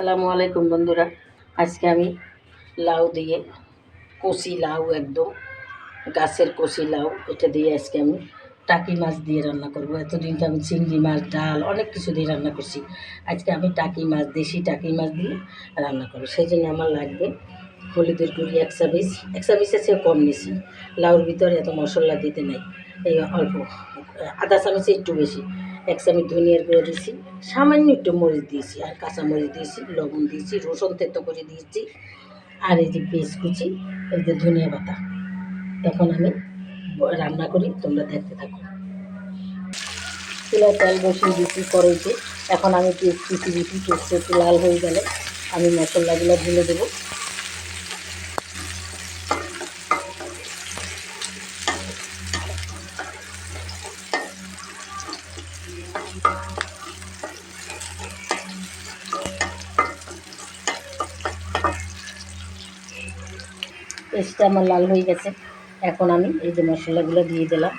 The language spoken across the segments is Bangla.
আসসালামু আলাইকুম বন্ধুরা। আজকে আমি লাউ দিয়ে কষি লাউ একদম, গাছের কষি লাউ। এটা দিয়ে আজকে আমি টাকি মাছ দিয়ে রান্না করব। এতদিন তো আমি চিংড়ি মাছ, ডাল অনেক কিছু দিয়ে রান্না করছি। আজকে আমি টাকি মাছ, দেশি টাকি মাছ দিয়ে রান্না করব। সেই জন্য আমার লাগবে হলুদের গুঁড়ি এক চাবিশ এক চাবিশের চেয়ে কম নিছি লাউর ভিতরে এত মশলা দিতে নাই। এই অল্প, আধা চামচে একটু বেশি। এক চামচ ধনিয়ার গুঁড়ো দিয়েছি সামান্য একটু মরিচ দিয়েছি আর কাঁচা মরিচ দিয়েছি লবণ দিয়েছি রসুন তেতো করে দিয়েছি, আর এই যে পেঁয়াজ কুচি, এই যে ধনিয়া পাতা এখন আমি রান্না করি, তোমরা দেখতে থাকো। চুলায় তেল বসিয়ে দিয়েছি কড়াইতে, এখন আমি পেঁয়াজ কুচি দিয়েছি, পেঁয়াজটা একটু লাল হয়ে গেলে আমি মশলাগুলো ঢেলে দেবো। পেস্টটা আমার লাল হয়ে গেছে। এখন আমি এই যে মশলাগুলো দিয়ে দিলাম।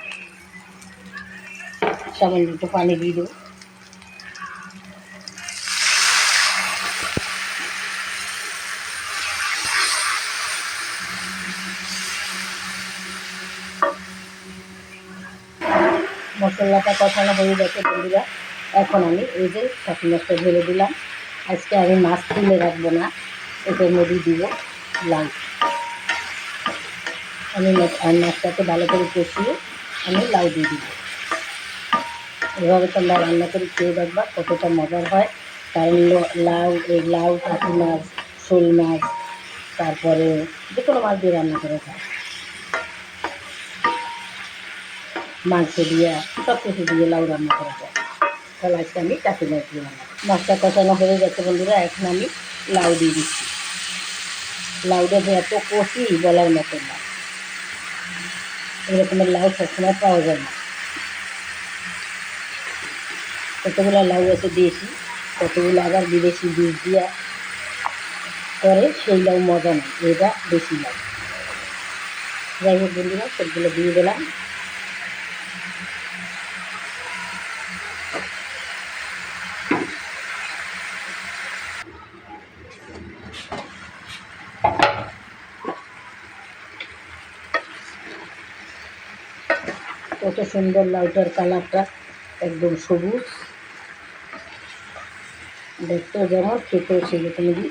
সামান্য একটু পানি দিয়ে দেবো। মশলাটা কষানো হয়ে গেছে, বন্ধুরা। এখন আমি এই যে কাঁচি মাছটা ঢেলে দিলাম। আজকে আমি মাছ তুলে রাখব না এটার মধ্যে দিব, লাউ। আমি মাছ- মাছটাকে ভালো করে কষিয়ে আমি লাউ দিয়ে দিব। এভাবে তোমরা রান্না করে খেয়ে দেখবা কতটা মজার হয়। কারণ লাউ, এই লাউ কাঠি মাছ, শোল মাছ, তারপরে যে কোনো মাছ দিয়ে রান্না করে খায় মাংস দিয়ে সব কিছু দিয়ে লাউ রান্না করা যায়। তাহলে আজকে আমি মাছ দিয়ে রান্না মাছটা কষানো হয়ে গেছে বন্ধুরা, এখন আমি লাউ দিয়ে দিচ্ছি। লাউটা এত কষি, বলার মতো না। এরকমের লাউ সবসময় পাওয়া যায় না। কতগুলো লাউ আছে দেশি, কতগুলো আবার বিদেশি বীজ দিয়া করে সেই লাউ মজা নেই এটা বেশি লাউ। যাই হোক বন্ধুরা, সবগুলো দিয়ে দিলাম। কত সুন্দর লাউটার কালারটা, একদম সবুজ। দেখতেও যেমন, খেতেও সেরকমই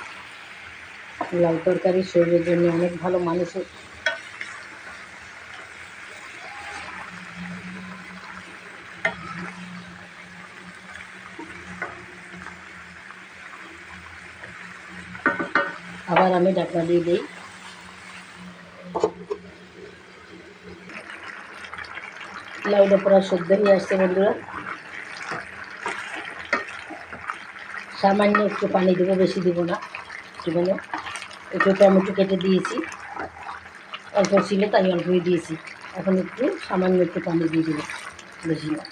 লাউ তরকারি শরীরের জন্য অনেক ভালো, মানুষের। আবার আমি ঢাকনা দিয়ে দিই। লাউটা পুরা শুদ্ধ হয়ে আসছে বন্ধুরা। সামান্য একটু পানি দেবো, বেশি দেবো না। সেখানে একটু টমেটো কেটে দিয়েছি। অল্প ছিল, তাই অল্পই দিয়েছি। এখন একটু সামান্য একটু পানি দিয়ে দেবো, বেশি না।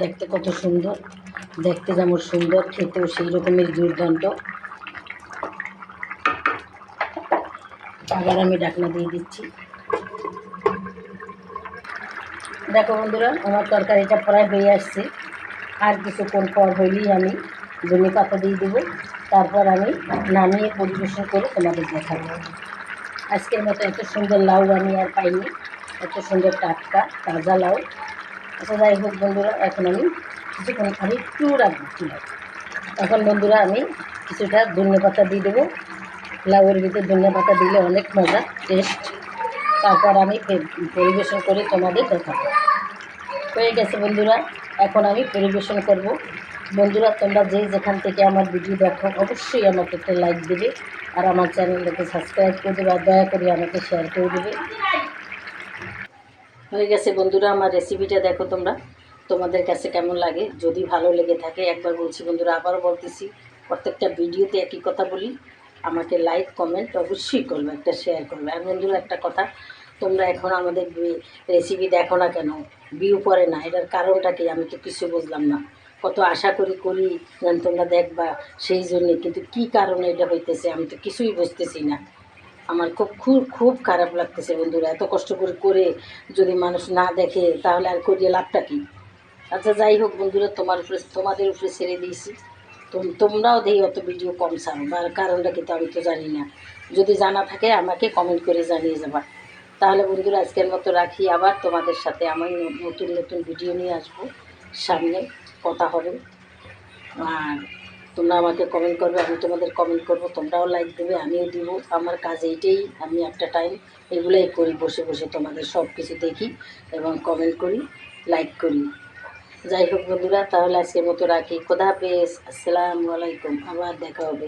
দেখতে কত সুন্দর। দেখতে যেমন সুন্দর, খেতেও সেই রকমের দুর্দান্ত। আবার আমি ডাকনা দিয়ে দিচ্ছি। দেখো বন্ধুরা, আমার তরকারিটা প্রায় হয়ে আসছে। আর কিছুক্ষণ পর হইলেই আমি জমি পাতা দিয়ে দেবো। তারপর আমি নামিয়ে পরিবেশন করে তোমাদের দেখাবো। আজকের মতো এত সুন্দর লাউ আমি আর পাইনি। এত সুন্দর টাটকা, তাজা লাউ। আচ্ছা যাই হোক বন্ধুরা, এখন আমি কিছুক্ষণ আমি একটু রাখব চুলায় এখন বন্ধুরা, আমি কিছুটা ধনে পাতা দিয়ে দেবো। লাউয়ের ভিতরে ধনে পাতা দিলে অনেক মজা টেস্ট তারপর আমি পরিবেশন করে তোমাদের দেখাবো। হয়ে গেছে বন্ধুরা, এখন আমি পরিবেশন করব। বন্ধুরা, তোমরা যে যেখান থেকে আমার ভিডিও দেখো, অবশ্যই আমাকে একটা লাইক দেবে। আর আমার চ্যানেলটাকে সাবস্ক্রাইব করে দেবে, আর দয়া করে আমাকে শেয়ার করে দেবে। হয়ে গেছে। বন্ধুরা, আমার রেসিপিটা দেখো তোমরা। তোমাদের কাছে কেমন লাগে? যদি ভালো লেগে থাকে, একবার বলছি বন্ধুরা, আবারও বলতেছি, প্রত্যেকটা ভিডিওতে একই কথা বলি। আমাকে লাইক কমেন্ট অবশ্যই করবে, একটা শেয়ার করবে। আর বন্ধুরা, একটা কথা, তোমরা এখন আমাদের রেসিপি দেখো না কেন? ভিউ পড়ে না। এটার কারণটা কি? আমি তো কিছু বুঝলাম না। কত আশা করি করি তোমরা দেখবা, সেই জন্যে। কিন্তু কি কারণে এটা হইতেছে, আমি তো কিছুই বুঝতেছি না। আমার খুব খুব খুব খারাপ লাগতেছে বন্ধুরা। এত কষ্ট করে করে যদি মানুষ না দেখে, তাহলে আর করিয়ে লাভটা কী? আচ্ছা যাই হোক বন্ধুরা, তোমার উপরে, তোমাদের উপরে ছেড়ে দিয়েছি। তোমরাও দেখি অত ভিডিও কম ছাড়ো বা কারণটা কিন্তু আমি তো জানি না। যদি জানা থাকে, আমাকে কমেন্ট করে জানিয়ে যাবা। তাহলে বন্ধুরা, আজকের মতো রাখি। আবার তোমাদের সাথে আমি নতুন নতুন ভিডিও নিয়ে আসব। সামনে কথা হবে। আর তোমরা আমাকে কমেন্ট করবে, আমি তোমাদের কমেন্ট করব, তোমরাও লাইক দেবে, আমিও দিব। আমার কাজ এইটাই, আমি একটা টাইম এগুলাই করি, বসে বসে তোমাদের সব কিছু দেখি এবং কমেন্ট করি লাইক করি। যাই হোক বন্ধুরা, তাহলে আজকের মতো রাখি। খোদা হাফেজ, আসসালামু আলাইকুম, আবার দেখা হবে।